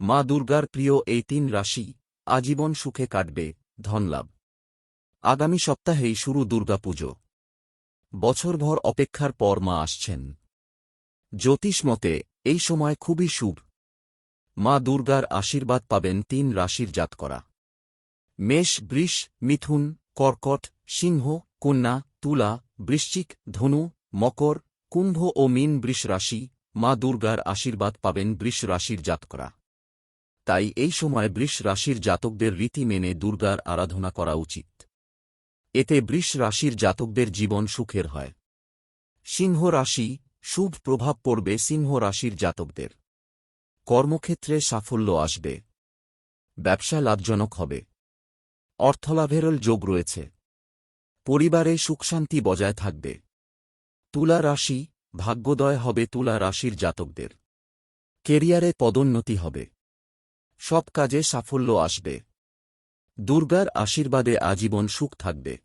মা দুর্গার প্রিয় এই তিন রাশি আজীবন সুখে কাটবে, ধনলাভ। আগামী সপ্তাহেই শুরু দুর্গাপুজো। বছরভর অপেক্ষার পর মা আসছেন। জ্যোতিষ মতে, এই সময় খুবই শুভ। মা দুর্গার আশীর্বাদ পাবেন তিন রাশির জাতকরা। মেষ, বৃষ, মিথুন, কর্কট, সিংহ, কন্যা, তুলা, বৃশ্চিক, ধনু, মকর, কুম্ভ ও মীন বৃষ রাশি মা দুর্গার আশীর্বাদ পাবেন বৃষ রাশির জাতকরা। তাই এই সময় বৃষ রাশির জাতকদের রীতি মেনে দুর্গার আরাধনা করা উচিত। এতে বৃষ রাশির জাতকদের জীবন সুখের হয়। সিংহ রাশি, শুভ প্রভাব পড়বে সিংহ রাশির জাতকদের। কর্মক্ষেত্রে সাফল্য আসবে। ব্যবসা লাভজনক হবে। অর্থলাভেরও যোগ রয়েছে। পরিবারে সুখশান্তি বজায় থাকবে। তুলা রাশি, ভাগ্যোদয় হবে তুলা রাশির জাতকদের। কেরিয়ারে পদোন্নতি হবে। সব কাজে সাফল্য আসবে। দুর্গার আশীর্বাদে আজীবন সুখ থাকবে।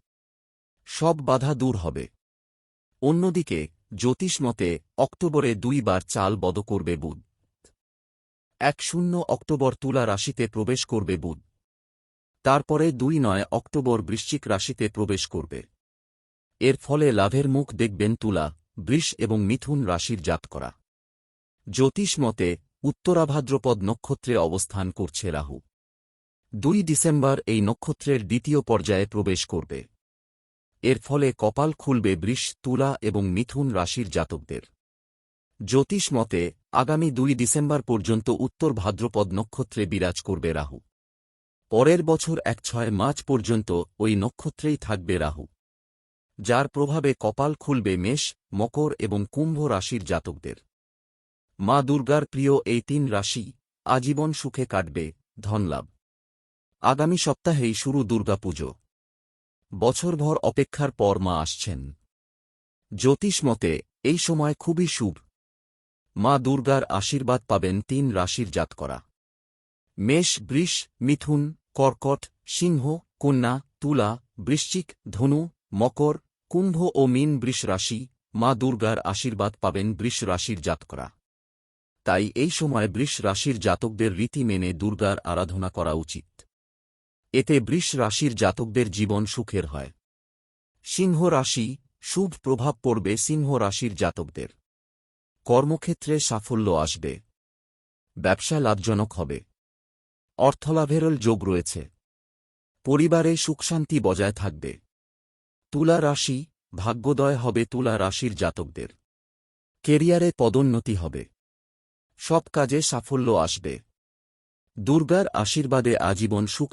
সব বাধা দূর হবে। অন্যদিকে, জ্যোতিষ মতে, অক্টোবরে দুইবার চাল বদ করবে বুধ। এক শূন্য অক্টোবর তুলা রাশিতে প্রবেশ করবে বুধ। তারপরে দুই নয় অক্টোবর বৃশ্চিক রাশিতে প্রবেশ করবে। এর ফলে লাভের মুখ দেখবেন তুলা, বৃষ এবং মিথুন রাশির জাত করা জ্যোতিষ মতে উত্তরাভাদ্রপদ নক্ষত্রে অবস্থান করছে রাহু। দুই ডিসেম্বর এই নক্ষত্রের দ্বিতীয় পর্যায়ে প্রবেশ করবে। এর ফলে কপাল খুলবে বৃষ, তুলা এবং মিথুন রাশির জাতকদের। জ্যোতিষ মতে, আগামী দুই ডিসেম্বর পর্যন্ত উত্তর ভাদ্রপদ নক্ষত্রে বিরাজ করবে রাহু। পরের বছর এক ছয় মার্চ পর্যন্ত ওই নক্ষত্রেই থাকবে রাহু। যার প্রভাবে কপাল খুলবে মেষ, মকর এবং কুম্ভ রাশির জাতকদের। মা দুর্গার প্রিয় এই তিন রাশি আজীবন সুখে কাটবে, ধনলাভ। আগামী সপ্তাহেই শুরু দুর্গাপুজো বছরভর অপেক্ষার পর মা আসছেন। জ্যোতিষ মতে, এই সময় খুবই শুভ। মা দুর্গার আশীর্বাদ পাবেন তিন রাশির জাতকরা। মেষ, বৃষ, মিথুন, কর্কট, সিংহ, কন্যা, তুলা, বৃশ্চিক, ধনু, মকর, কুম্ভ ও মীন বৃষ রাশি মা দুর্গার আশীর্বাদ পাবেন বৃষ রাশির জাতকরা। তাই এই সময় বৃষ রাশির জাতকদের রীতি মেনে দুর্গার আরাধনা করা উচিত। এতে বৃষ রাশির জাতকদের জীবন সুখের হয়। সিংহ রাশি, শুভ প্রভাব পড়বে সিংহ রাশির জাতকদের। কর্মক্ষেত্রে সাফল্য আসবে। ব্যবসা লাভজনক হবে। অর্থলাভেরল যোগ রয়েছে। পরিবারে সুখশান্তি বজায় থাকবে। তুলা রাশি, ভাগ্যোদয় হবে তুলা রাশির জাতকদের। কেরিয়ারে পদোন্নতি হবে। সব কাজে সাফল্য আসবে। দুর্গার আশীর্বাদে আজীবন সুখ